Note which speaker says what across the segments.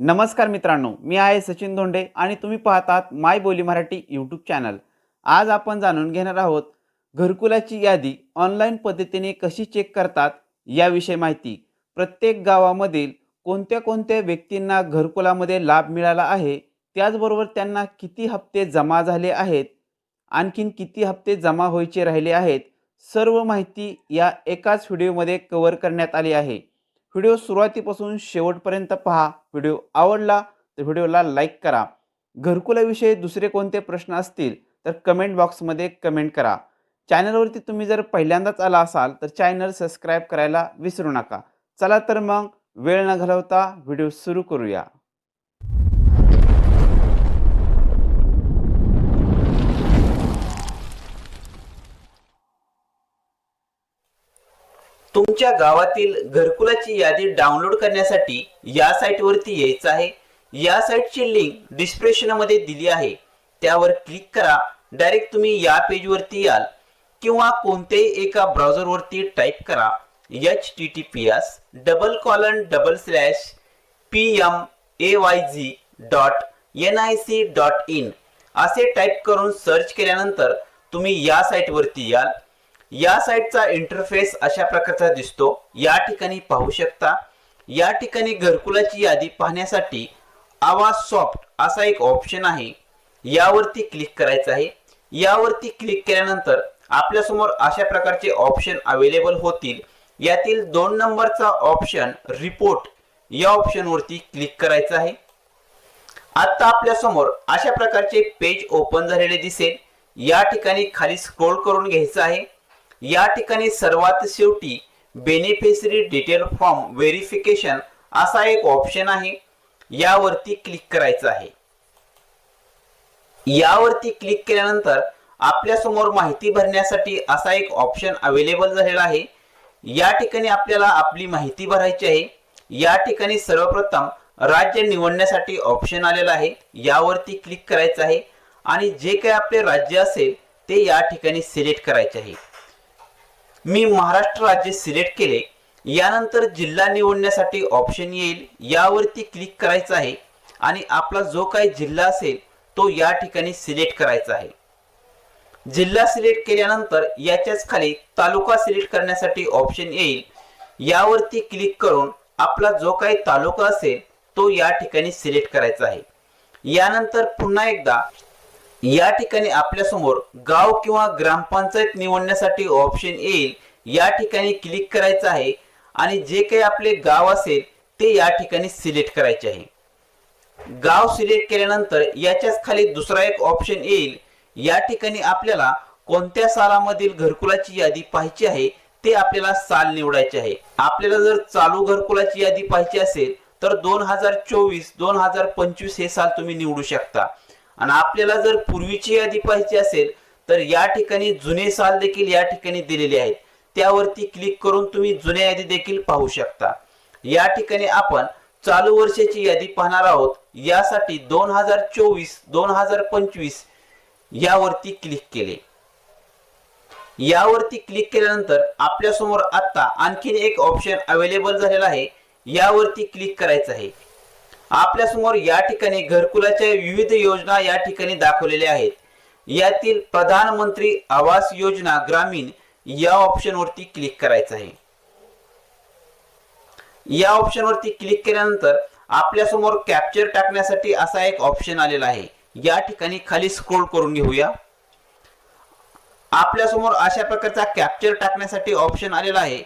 Speaker 1: नमस्कार मित्रांनो मी आहे सचिन धोंडे आणि तुम्ही पाहतात माय बोली मराठी यूट्यूब चॅनल आज आपण जाणून घेणार आहोत घरकुलाची यादी ऑनलाईन पद्धतीने कशी चेक करतात याविषयी माहिती. प्रत्येक गावामधील कोणत्या कोणत्या व्यक्तींना घरकुलामध्ये लाभ मिळाला आहे त्याचबरोबर त्यांना किती हप्ते जमा झाले आहेत आणखीन किती हप्ते जमा व्हायचे राहिले आहेत सर्व माहिती या एकाच व्हिडिओमध्ये कव्हर करण्यात आली आहे. व्हिडिओ सुरुवातीपासून शेवटपर्यंत पहा. व्हिडिओ आवडला तर व्हिडिओला लाईक करा. घरकुलाविषयी दुसरे कोणते प्रश्न असतील तर कमेंट बॉक्समध्ये कमेंट करा. चॅनलवरती तुम्ही जर पहिल्यांदाच आला असाल तर चॅनल सबस्क्राईब करायला विसरू नका. चला तर मग वेळ न घालवता व्हिडिओ सुरू करूया.
Speaker 2: तुमच्या गावातील घरकुलाची यादी डाउनलोड करण्यासाठी या साईटवरती यायचं आहे. या साईटची लिंक डिस्क्रिप्शनमध्ये दिली आहे. त्यावर क्लिक करा. डायरेक्ट तुम्ही या पेजवरती याल किंवा कोणत्याही एका ब्राउझरवरती टाईप करा. H T T P S double colon double slash P M A Y Z dot N I C dot in असे टाईप करून सर्च केल्यानंतर तुम्ही या साईटवरती याल. या साईटचा इंटरफेस अशा प्रकारचा दिसतो. या ठिकाणी पाहू शकता या ठिकाणी घरकुलाची यादी पाहण्यासाठी आवाज सॉफ्ट असा एक ऑप्शन आहे. यावरती क्लिक करायचं आहे. यावरती क्लिक केल्यानंतर आपल्यासमोर अशा प्रकारचे ऑप्शन अवेलेबल होतील. यातील दोन नंबरचा ऑप्शन रिपोर्ट या ऑप्शनवरती क्लिक करायचं आहे. आता आपल्यासमोर अशा प्रकारचे पेज ओपन झालेले दिसेल. या ठिकाणी खाली स्क्रोल करून घ्यायचं आहे. या ठिकाणी सर्वात शेवटी बेनिफिशरी डिटेल फॉर्म व्हेरिफिकेशन असा एक ऑप्शन आहे. यावरती क्लिक करायचं आहे. यावरती क्लिक केल्यानंतर आपल्यासमोर माहिती भरण्यासाठी असा एक ऑप्शन अवेलेबल झालेला आहे. या ठिकाणी आपल्याला आपली माहिती भरायची आहे. या ठिकाणी सर्वप्रथम राज्य निवडण्यासाठी ऑप्शन आलेला आहे. यावरती क्लिक करायचं आहे. आणि जे काही आपले राज्य असेल ते या ठिकाणी सिलेक्ट करायचे आहे. मी महाराष्ट्र राज्य सिलेक्ट केले. यानंतर जिल्हा निवडण्यासाठी ऑप्शन येईल यावरती क्लिक करायचं आहे आणि आपला जो काही जिल्हा असेल तो या ठिकाणी सिलेक्ट करायचा आहे. जिल्हा सिलेक्ट केल्यानंतर याच्याच खाली तालुका सिलेक्ट करण्यासाठी ऑप्शन येईल. यावरती क्लिक करून आपला जो काही तालुका असेल तो या ठिकाणी सिलेक्ट करायचा आहे. यानंतर पुन्हा एकदा या ठिकाणी आपल्यासमोर गाव किंवा ग्रामपंचायत निवडण्यासाठी ऑप्शन येईल. या ठिकाणी क्लिक करायचं आहे आणि जे काही आपले गाव असेल ते या ठिकाणी सिलेक्ट करायचे आहे. गाव सिलेक्ट केल्यानंतर याच्याच खाली दुसरा एक ऑप्शन येईल. या ठिकाणी आपल्याला कोणत्या सालामधील घरकुलाची यादी पाहायची आहे ते आपल्याला साल निवडायचे आहे. आपल्याला जर चालू घरकुलाची यादी पाहायची असेल तर दोन हजार चोवीस दोन हजार पंचवीस हे साल तुम्ही निवडू शकता. आणि आपल्याला जर पूर्वीची यादी पाहायची असेल तर या ठिकाणी जुने साल देखील या ठिकाणी दिलेले आहेत. त्यावरती क्लिक करून तुम्ही जुन्या यादी देखील पाहू शकता. या ठिकाणी आपण चालू वर्षाची यादी पाहणार आहोत. यासाठी दोन हजार चोवीस दोन हजार पंचवीस यावरती क्लिक केले. यावरती क्लिक केल्यानंतर आपल्यासमोर आता आणखीन एक ऑप्शन अवेलेबल झालेला आहे. यावरती क्लिक करायचं आहे. आपल्यासमोर या ठिकाणी घरकुलाच्या विविध योजना या ठिकाणी दाखवलेल्या आहेत. यातील प्रधानमंत्री आवास योजना ग्रामीण या ऑप्शन वरती क्लिक करायचं आहे. या ऑप्शन वरती क्लिक केल्यानंतर आपल्यासमोर कॅप्चर टाकण्यासाठी असा एक ऑप्शन आलेला आहे. या ठिकाणी खाली स्क्रोल करून घेऊया. आपल्यासमोर अशा प्रकारचा कॅप्चर टाकण्यासाठी ऑप्शन आलेला आहे.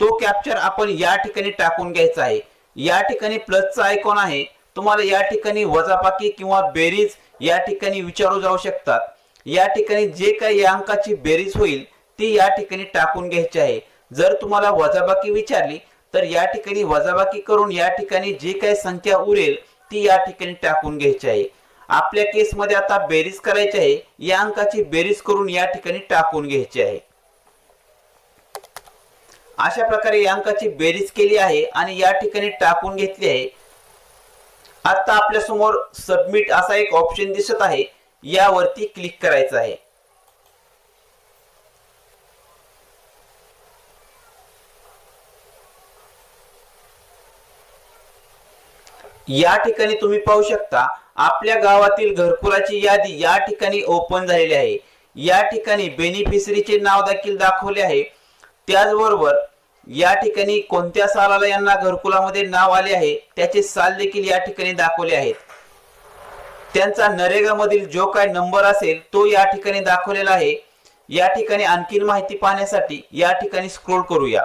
Speaker 2: तो कॅप्चर आपण या ठिकाणी टाकून घ्यायचा आहे. या ठिकाणी प्लसचा आयकॉन आहे. तुम्हाला या ठिकाणी वजाबाकी किंवा बेरीज या ठिकाणी विचारू जाऊ शकतात. या ठिकाणी जे काही या अंकाची बेरीज होईल ती या ठिकाणी टाकून घ्यायची आहे. जर तुम्हाला वजाबाकी विचारली तर या ठिकाणी वजाबाकी करून या ठिकाणी जी काही संख्या उरेल ती या ठिकाणी टाकून घ्यायची आहे. आपल्या केसमध्ये आता बेरीज करायची आहे या अंकाची बेरीज करून या ठिकाणी टाकून घ्यायची आहे. अशा प्रकारे या अंकाची बेरीज केली आहे आणि या ठिकाणी टाकून घेतली आहे. आता आपल्यासमोर सबमिट असा एक ऑप्शन दिसत आहे. यावरती क्लिक करायचं आहे. या ठिकाणी तुम्ही पाहू शकता आपल्या गावातील घरकुलाची यादी या ठिकाणी ओपन झालेली आहे. या ठिकाणी बेनिफिशरीचे नाव देखील दाखवले आहे. त्याचबरोबर या ठिकाणी कोणत्या सालाला यांना घरकुलामध्ये नाव आले आहे त्याचे साल देखील या ठिकाणी दाखवले आहेत. त्यांचा नरेगा मधील जो काय नंबर असेल तो या ठिकाणी दाखवलेला आहे. या ठिकाणी आणखीन माहिती पाहण्यासाठी या ठिकाणी स्क्रोल करूया.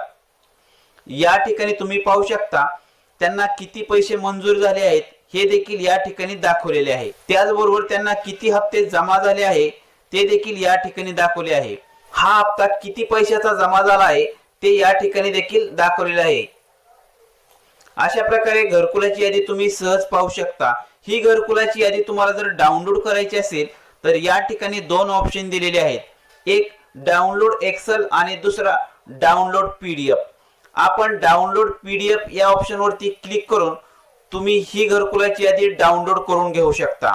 Speaker 2: या ठिकाणी तुम्ही पाहू शकता त्यांना किती पैसे मंजूर झाले आहेत हे देखील या ठिकाणी दाखवलेले आहे. त्याचबरोबर त्यांना किती हप्ते जमा झाले आहे ते देखील या ठिकाणी दाखवले आहे. हा हप्ता किती पैशाचा जमा झाला आहे ते या ठिकाणी देखील दाखवलेलं आहे. अशा प्रकारे घरकुलाची यादी तुम्ही सहज पाहू शकता. ही घरकुलाची यादी तुम्हाला जर डाउनलोड करायची असेल तर या ठिकाणी दोन ऑप्शन दिलेले आहेत. एक डाउनलोड एक्सेल आणि दुसरा डाउनलोड पीडीएफ आपण डाउनलोड पीडीएफ या ऑप्शन वरती क्लिक करून तुम्ही ही घरकुलाची यादी डाउनलोड करून घेऊ शकता.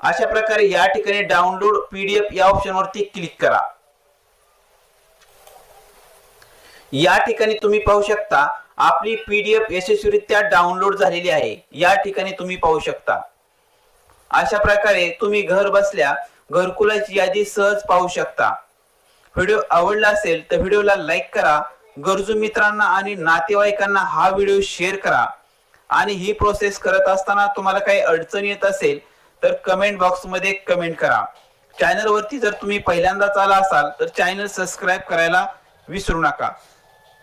Speaker 2: अशा प्रकारे या ठिकाणी डाउनलोड पीडीएफ या ऑप्शन वरती क्लिक करा. या ठिकाणी तुम्ही पाहू शकता आपली पीडीएफ यशस्वीरित्या डाउनलोड झालेली आहे. या ठिकाणी तुम्ही पाहू शकता. अशा प्रकारे तुम्ही घर बसल्या घरकुलाची यादी सहज पाहू शकता. व्हिडिओ आवडला असेल तर व्हिडिओला लाईक करा. गरजू मित्रांना आणि नातेवाईकांना हा व्हिडिओ शेअर करा. आणि ही प्रोसेस करत असताना तुम्हाला काही अडचण येत असेल तर कमेंट बॉक्समध्ये कमेंट करा. चॅनलवरती जर तुम्ही पहिल्यांदाच आला असाल तर चॅनल सबस्क्राईब करायला विसरू नका.